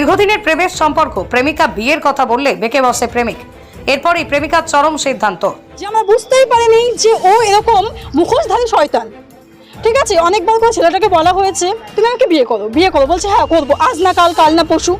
দীর্ঘদিনের প্রেমের সম্পর্ক প্রেমিকা বিয়ের কথা বললে বেঁকে বসে প্রেমিক। এরপরই প্রেমিকার চরম সিদ্ধান্ত। যে আমরা বুঝতেই পারিনি যে ও এরকম মুখোশধারী শয়তান। ঠিক আছে অনেকবার করে ছেলেটাকে বলা হয়েছে তুমি আমাকে বিয়ে করো বিয়ে করো। বলছে হ্যাঁ করব। আজ না কাল কাল না পশু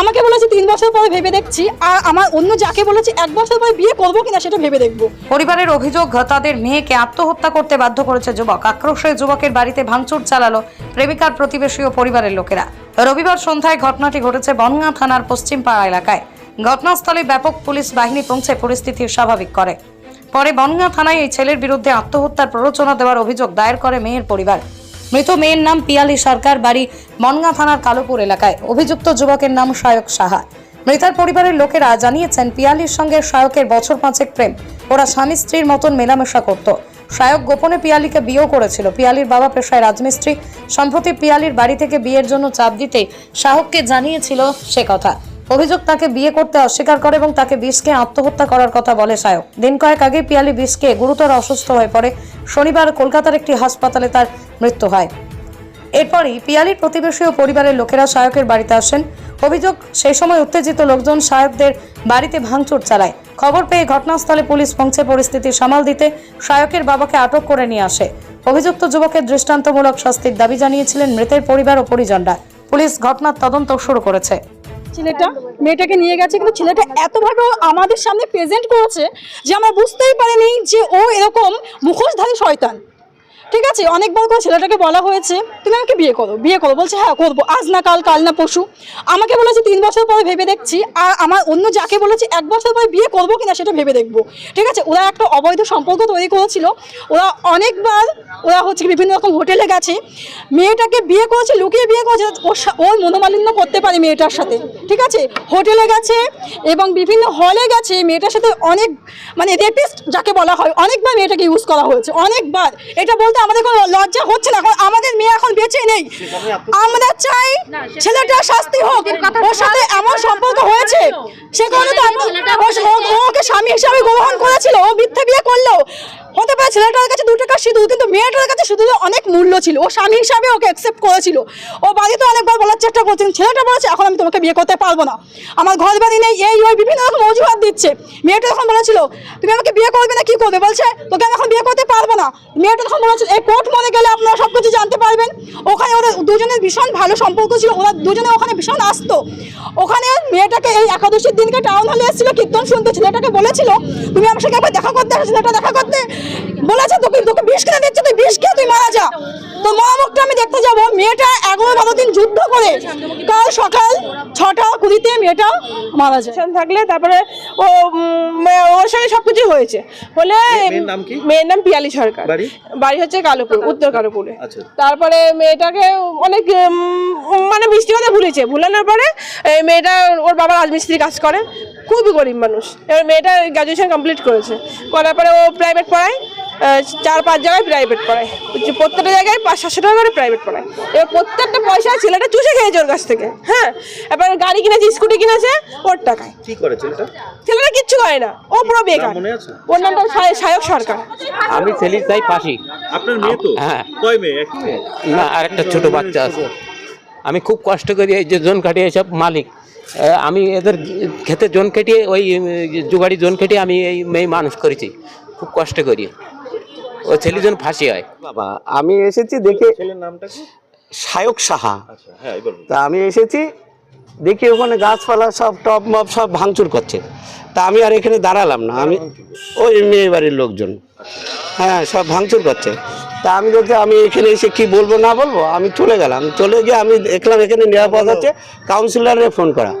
আমাকে বলেছে তিন বছর পরে ভেবে দেখছি। আর আমার অন্য যাকে বলেছে এক বছর পরে বিয়ে করব কিনা সেটা ভেবে দেখব। পরিবারের অভিযোগ তাদের মেয়েকে আত্মহত্যা করতে বাধ্য করেছে যুবক। আক্রোশে যুবকের বাড়িতে ভাঙচুর চালালো প্রেমিকার প্রতিবেশী ও পরিবারের লোকেরা। রবিবার সন্ধ্যায় ঘটনাটি ঘটেছে বনগাঁ থানার পশ্চিম পাড়া এলাকায়। ঘটনাস্থলে ব্যাপক পুলিশ বাহিনী পৌঁছে পরিস্থিতি স্বাভাবিক করে। পরে বনগাঁ থানায় এই ছেলের বিরুদ্ধে আত্মহত্যার প্ররোচনা দেওয়ার অভিযোগ দায়ের করে মেয়ের পরিবার। মৃত মেয়ের নাম পিয়ালি সরকার, বাড়ি বনগাঁ থানার কালোপুর এলাকায়। অভিযুক্ত যুবকের নাম সায়ক সাহা। মৃতার পরিবারের লোকেরা জানিয়েছেন, পিয়ালির সঙ্গে শায়কের বছর পাঁচেক প্রেম। ওরা স্বামী স্ত্রীর মতন মেলামেশা করত। শায়ক গোপনে পিয়ালিকে বিয়েও করেছিল। পিয়ালির বাবা পেশায় রাজমিস্ত্রি। সম্প্রতি পিয়ালির বাড়ি থেকে বিয়ের জন্য চাপ দিতে শাহককে জানিয়েছিল সে কথা। অভিযোগ, তাকে বিয়ে করতে অস্বীকার করে এবং তাকে বিষকে আত্মহত্যা করার কথা বলে শায়ক দিন কয়েক আগে পিয়ালি বিষকে গুরুতর অসুস্থ হয়ে পড়ে। শনিবার কলকাতার একটি হাসপাতালে তার মৃত্যু হয়। এরপরই পিয়ালির প্রতিবেশী ও পরিবারের লোকেরা শায়কের বাড়িতে আসেন। অভিযোগ, সেই সময় উত্তেজিত লোকজন শায়কদের বাড়িতে ভাঙচুর চালায়। খবর পেয়ে ঘটনাস্থলে পুলিশ পৌঁছে পরিস্থিতি সামাল দিতে শায়কের বাবাকে আটক করে নিয়ে আসে। অভিযুক্ত যুবকের দৃষ্টান্তমূলক শাস্তির দাবি জানিয়েছিলেন মৃতের পরিবার ও পরিজনরা। পুলিশ ঘটনার তদন্ত শুরু করেছে। ছেলেটা, মেয়েটাকে নিয়ে গেছে কিন্তু ছেলেটা এতভাবে আমাদের সামনে প্রেজেন্ট করেছে যে আমরা বুঝতেই পারিনি যে ও এরকম মুখোশধারী শয়তান। ঠিক আছে, অনেকবার করে ছেলেটাকে বলা হয়েছে, তুমি আমাকে বিয়ে করো বিয়ে করো। বলছে হ্যাঁ করব। আজ না কাল কাল না পশু আমাকে বলেছে, তিন বছর পরে ভেবে দেখছি। আর আমার অন্য যাকে বলেছে, এক বছর পরে বিয়ে করব কিনা সেটা ভেবে দেখব। ঠিক আছে, ওরা একটা অবৈধ সম্পর্ক তৈরি করেছিল। ওরা অনেকবার, ওরা হচ্ছে বিভিন্ন রকম হোটেলে গেছে। মেয়েটাকে বিয়ে করেছে, লুকিয়ে বিয়ে করেছে ওর মনোমালিন্য করতে পারে মেয়েটার সাথে। ঠিক আছে, হোটেলে গেছে এবং বিভিন্ন হলে গেছে, মেয়েটার সাথে অনেক মানে রেপিস্ট যাকে বলা হয়, অনেকবার মেয়েটাকে ইউজ করা হয়েছে, অনেকবার। এটা বলতে আমাদের কোনো লজ্জা হচ্ছে না। কারণ আমাদের মেয়ে এখন বেঁচে নেই। আমরা চাই ছেলেটা শাস্তি হোক। ওর সাথে এমন সম্পর্ক হয়েছে সে কারণে তো ওকে স্বামী হিসাবে গ্রহণ করেছিল। ও মিথ্যে বিয়ে করল। হতে পারে ছেলেটার কাছে দু টাকা সিঁদুর, কিন্তু মেয়েটার কাছে সিঁদুরের অনেক মূল্য ছিল। ও স্বামী হিসাবে ওকে অ্যাকসেপ্ট করেছিল। ও বাড়িতে অনেকবার বলার চেষ্টা করছেন ছেলেটা বলেছে, এখন আমি তোমাকে বিয়ে করতে পারব না। আমার ঘর বাড়ি নেই, এই, ওই, বিভিন্ন রকম অজুহাত দিচ্ছে। মেয়েটা যখন বলেছিল, তুমি আমাকে বিয়ে করবে না, কি করবে? বলছে, তোকে আমি এখন বিয়ে করতে পারব না। মেয়েটা যখন বলেছিল এই কোর্ট মনে গেলে আপনারা সব কিছু জানতে পারবেন। ওখানে ওদের দুজনের ভীষণ ভালো সম্পর্ক ছিল, ওরা দুজনে ওখানে ভীষণ আসতো। ওখানে মেয়েটাকে এই একাদশীর দিনকে টাউন হলে এসেছিল, কীর্তন শুনতে। ছেলেটাকে বলেছিল, তুমি আমার সঙ্গে একবার দেখা করতে ছেলেটা দেখা করতে। বলেছে তোকে তোকে বিষ কিনে দিচ্ছে তুই বিষ খেয়ে তুই মারা যা। তো মহামুখটা আমি দেখতে যাব। মেয়েটা এগারো বারো দিন যুদ্ধ করে কাল সকাল ছটা কুড়িতে মেয়েটা মারা যায়। থাকলে তারপরে ও ওর সঙ্গে সবকিছু হয়েছে। হলে মেয়ের নাম কি? মেয়ের নাম পিয়ালি সরকার। বাড়ি? বাড়ি হচ্ছে কালোপুর উত্তর কালোপুরে। আচ্ছা। তারপরে মেয়েটাকে অনেক মানে মিষ্টি কথা ভুলেছে। ভুলানোর পরে মেয়েটা ওর বাবা রাজমিস্ত্রি কাজ করে। খুবই গরিব মানুষ। এবার মেয়েটা গ্র্যাজুয়েশন কমপ্লিট করেছে। করার পরে ও প্রাইভেট পড়ায় চার পাঁচ জায়গায় প্রাইভেট পড়ায়। প্রত্যেকটা জায়গায় পাঁচ সাতশো টাকা করে প্রাইভেট পড়ায়। এবার প্রত্যেকটা পয়সা ছেলেটা চুষে খেয়েছে ওর কাছ থেকে। হ্যাঁ এবার গাড়ি কিনেছে স্কুটি কিনেছে ওর টাকায়। কি করে ছেলেটা? ছেলেটা কিচ্ছু করে না ও পুরো বেকার। মনে? ওর নামটা সায়ক সরকার। আমি ছেলে চাই পাশি আপনার মেয়ে তো? হ্যাঁ। কয় মেয়ে? একই মেয়ে? না আর একটা ছোট বাচ্চা আছে। আমি খুব কষ্ট করি এই যে জোন কাটিয়ে সব মালিক। আমি এদের খেতে জোন কেটিয়ে ওই জুগাড়ি জোন কেটিয়ে আমি এই মেয়ে মানুষ করেছি। খুব কষ্ট করি। ও ছেলে জন ফাঁসি হয়। বাবা আমি এসেছি দেখে ছেলের নামটা সায়ক সাহা। আচ্ছা হ্যাঁ। তা আমি এসেছি দেখি ওখানে গাছপালা সব টপ মপ সব ভাঙচুর করছে। তা আমি আর এখানে দাঁড়ালাম না আমি ওই মেয়ে বাড়ির লোকজন। হ্যাঁ সব ভাঙচুর করছে। তা আমি দেখছি আমি এখানে এসে কি বলব না বলব? আমি চলে গেলাম। চলে গিয়ে আমি দেখলাম এখানে নিরাপদ আছে কাউন্সিলরে ফোন করা।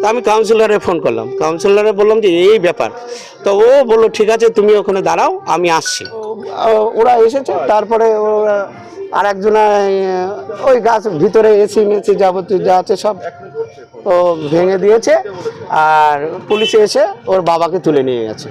তা আমি কাউন্সিলরে ফোন করলাম। কাউন্সিলরে বললাম যে এই ব্যাপার। তো ও বলল ঠিক আছে তুমি ওখানে দাঁড়াও আমি আসছি। ওরা এসেছে তারপরে ওরা আর একজনা ওই গাছ ভিতরে এসি মেসি যাবতীয় যা আছে সব ও ভেঙে দিয়েছে আর পুলিশে এসে ওর বাবাকে তুলে নিয়ে গেছে।